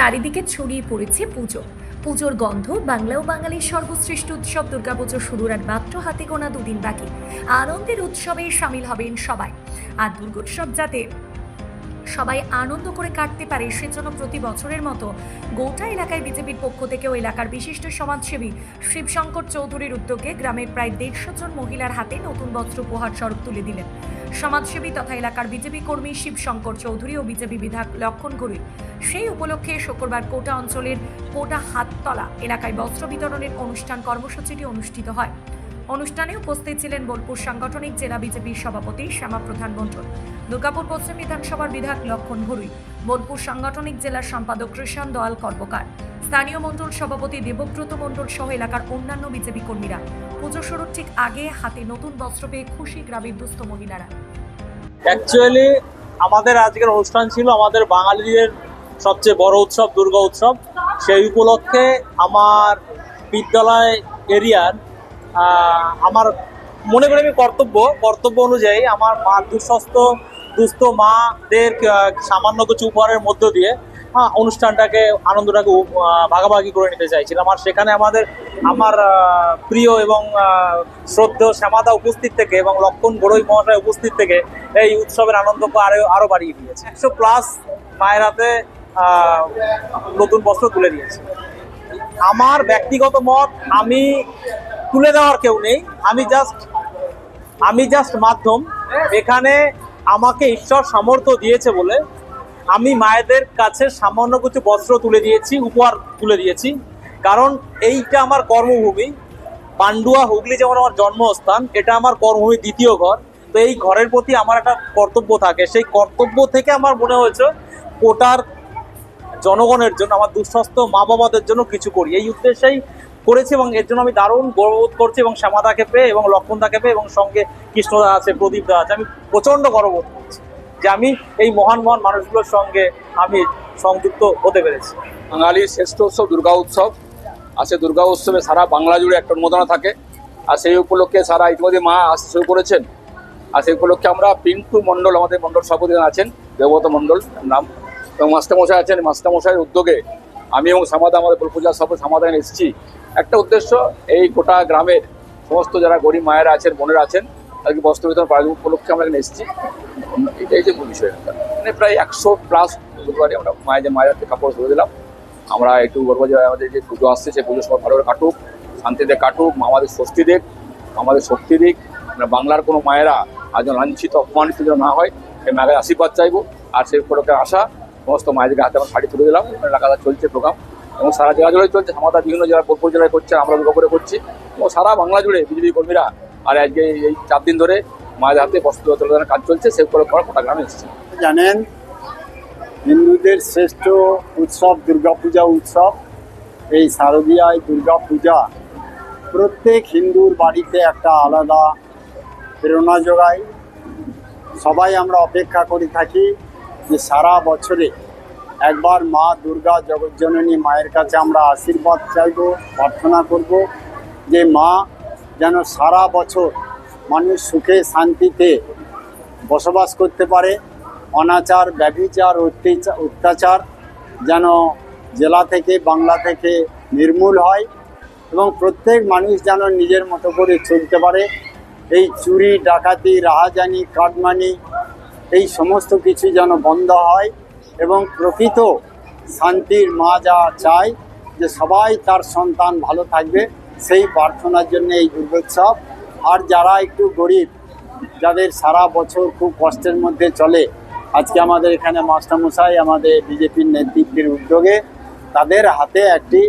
চারিদিকে ছড়িয়ে পড়েছে পুজো। পুজোর গন্ধ বাংলা ও বাঙালির সর্বশ্রেষ্ঠ উৎসব। দুর্গাপুজো শুরুর আর মাত্র হাতে গোনা দুদিন বাকি। আনন্দের উৎসবে সামিল হবেন সবাই। আর দুর্গোৎসব যাতে সবাই আনন্দ করে কাটতে পারে সেজন্য প্রতি বছরের মতো গোটা এলাকায় বিজেপির পক্ষ থেকেও এলাকার বিশিষ্ট সমাজসেবী শিবশঙ্কর চৌধুরীর উদ্যোগে গ্রামের প্রায় দেড়শো জন মহিলার হাতে নতুন বস্ত্র উপহার স্বরূপ তুলে দিলেন। সমাজসেবী তথা এলাকার বিজেপি কর্মী শিবশঙ্কর চৌধুরী ও বিজেপি বিধায়ক লক্ষণ ঘুরি সেই উপলক্ষে শুক্রবার কোটা অঞ্চলের কোটা হাততলা এলাকায় বস্ত্র বিতরণের অনুষ্ঠান কর্মসূচিটি অনুষ্ঠিত হয়। অনুষ্ঠানে উপস্থিত ছিলেন বোলপুর সাংগঠনিক জেলা বিজেপির সভাপতি শ্যামা প্রধান মণ্ডল। দুর্গাপুর পশ্চিম বিধানসভার বিধায়ক লক্ষণ ঘুরুই বোলপুর সাংগঠনিক জেলার সম্পাদক কৃষাণ দয়াল কর্মকার, স্থানীয় মণ্ডল সভাপতি দেবব্রত মণ্ডল সহ এলাকার অন্যান্য বিজেপি কর্মীরা। পুজো শুরুর ঠিক আগে হাতে নতুন বস্ত্র পেয়ে খুশি গ্রামের দুস্থ মহিলারা। অ্যাকচুয়ালি আমাদের আজকের অনুষ্ঠান ছিল আমাদের বাঙালিদের সবচেয়ে বড় উৎসব, দুর্গা উৎসব। সেই উপলক্ষে আমার বিদ্যালয় এরিয়ার আমার মনে করি আমি কর্তব্য কর্তব্য অনুযায়ী আমার মা দুঃস্থ দুস্থ মাদের সামান্য কিছু উপহারের মধ্য দিয়ে অনুষ্ঠানটাকে আনন্দটাকে ভাগাভাগি করে নিতে চাইছিলাম। আর সেখানে আমাদের আমার প্রিয় এবং আহ, শ্রদ্ধেয় শ্যামাদা উপস্থিত থেকে এবং লক্ষণ বড়ই মহাশয় উপস্থিত থেকে এই উৎসবের আনন্দকে আরও আরও বাড়িয়ে দিয়েছে। একশো প্লাস মায়ের হাতে নতুন বস্ত্র তুলে দিয়েছে। আমার ব্যক্তিগত মত আমি তুলে দেওয়ার কেউ নেই। আমি জাস্ট আমি জাস্ট মাধ্যম। এখানে আমাকে ঈশ্বর সামর্থ্য দিয়েছে বলে আমি মায়েদের কাছে সামান্য কিছু বস্ত্র তুলে দিয়েছি, উপহার তুলে দিয়েছি। কারণ এইটা আমার কর্মভূমি। পান্ডুয়া হুগলি যেমন আমার জন্মস্থান, এটা আমার কর্মভূমি দ্বিতীয় ঘর। তো এই ঘরের প্রতি আমার একটা কর্তব্য থাকে। সেই কর্তব্য থেকে আমার মনে হয়েছে, কোটার জনগণের জন্য, আমার দুঃস্থ মা বাবাদের জন্য কিছু করি। এই উদ্দেশ্যেই করেছি এবং এর জন্য আমি দারুণ গর্ববোধ করছি এবং শ্যামাদাকে পেয়ে এবং লক্ষণদাকে পেয়ে এবং সঙ্গে কৃষ্ণদা আছে, প্রদীপদা আছে। আমি প্রচণ্ড গর্ববোধ করছি যে আমি এই মহান মহান মানুষগুলোর সঙ্গে আমি সংযুক্ত হতে পেরেছি। বাঙালির শ্রেষ্ঠ উৎসব দুর্গা উৎসব। আর সেই দুর্গা উৎসবে সারা বাংলা জুড়ে একটা উন্মোদনা থাকে। আর সেই উপলক্ষে সারা ইতিমধ্যে মা আসতে শুরু করেছেন। আর সেই উপলক্ষে আমরা পিন্টু মণ্ডল, আমাদের মণ্ডল সভাপতি আছেন দেবগত মণ্ডল নাম। এবং মাস্টারমশাই আছেন। মাস্টারমশাইয়ের উদ্যোগে আমি এবং সামাদা আমাদের পূজা সব সমাধানে এসেছি। একটা উদ্দেশ্য, এই গোটা গ্রামের সমস্ত যারা গরিব মায়েরা আছেন, বোনেরা আছেন, তাদেরকে বস্ত্র বিতরণ করার উপলক্ষে আমরা এখানে এসেছি। এটাই যে বিষয়। মানে প্রায় একশো প্লাস বুধবারে আমরা মায়ের হাতে কাপড় ধরে দিলাম। আমরা একটু বলব যে আমাদের যে পুজো আসছে সেই পুজো সব ভালোভাবে কাটুক, শান্তিতে কাটুক আমাদের স্বস্তি দিক আমাদের শক্তি দিক। আমরা বাংলার কোনো মায়েরা আজ লাঞ্ছিত, অপমানিত যেন না হয়, সেই মায়ের আশীর্বাদ চাইব। আর সেই উপলক্ষে আশা সমস্ত মায়েদেরকে হাতে আমরা শাড়ি তুলে দিলাম। লাগাতার চলছে প্রোগ্রাম এবং সারা জেলা জুড়ে চলছে। আমাদের বিভিন্ন জেলা বোলপুর জেলায় করছে, আমরা দুর্গাপুরে করছি। এবং সারা বাংলা জুড়ে বিজেপি কর্মীরা আর আজকে এই- চার দিন ধরে মায়েদের হাতে বস্ত্র তুলে কাজ চলছে। উপলক্ষে আমরা কোটা গ্রামে এসেছি। জানেন, হিন্দুদের শ্রেষ্ঠ উৎসব দুর্গাপূজা উৎসব। এই শারদীয়ায় দুর্গাপূজা প্রত্যেক হিন্দুর বাড়িতে একটা আলাদা প্রেরণা যোগায়। সবাই আমরা অপেক্ষা করে থাকি। যে সারা বছরে একবার মা দুর্গা জগজ্জননী মায়ের কাছে আমরা আশীর্বাদ চাইব, প্রার্থনা করব যে মা যেন সারা বছর মানুষ সুখে, শান্তিতে বসবাস করতে পারে। অনাচার, ব্যভিচার, অত্যাচার অত্যাচার যেন জেলা থেকে, বাংলা থেকে নির্মূল হয় এবং প্রত্যেক মানুষ যেন নিজের মতো করে চলতে পারে। এই চুরি, ডাকাতি, রাহাজানি, কাটমানি এই সমস্ত কিছু যেন বন্ধ হয় এবং প্রকৃত শান্তির মা যা চায় যে সবাই তার সন্তান ভালো থাকবে, সেই প্রার্থনার জন্য এই দুর্গোৎসব। আর যারা একটু গরিব, যাদের সারা বছর খুব কষ্টের মধ্যে চলে, আজকে আমাদের এখানে মাস্টারমশাই আমাদের বিজেপির নেতৃত্বের উদ্যোগে তাদের হাতে একটি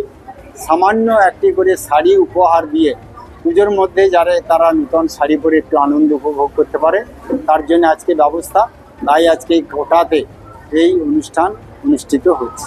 সামান্য একটি করে শাড়ি উপহার দিয়ে পুজোর মধ্যে যারা তারা নূতন শাড়ি পরে একটু আনন্দ উপভোগ করতে পারে, তার জন্য আজকে ব্যবস্থা। তাই আজকে গোটাতে এই অনুষ্ঠান অনুষ্ঠিত হচ্ছে।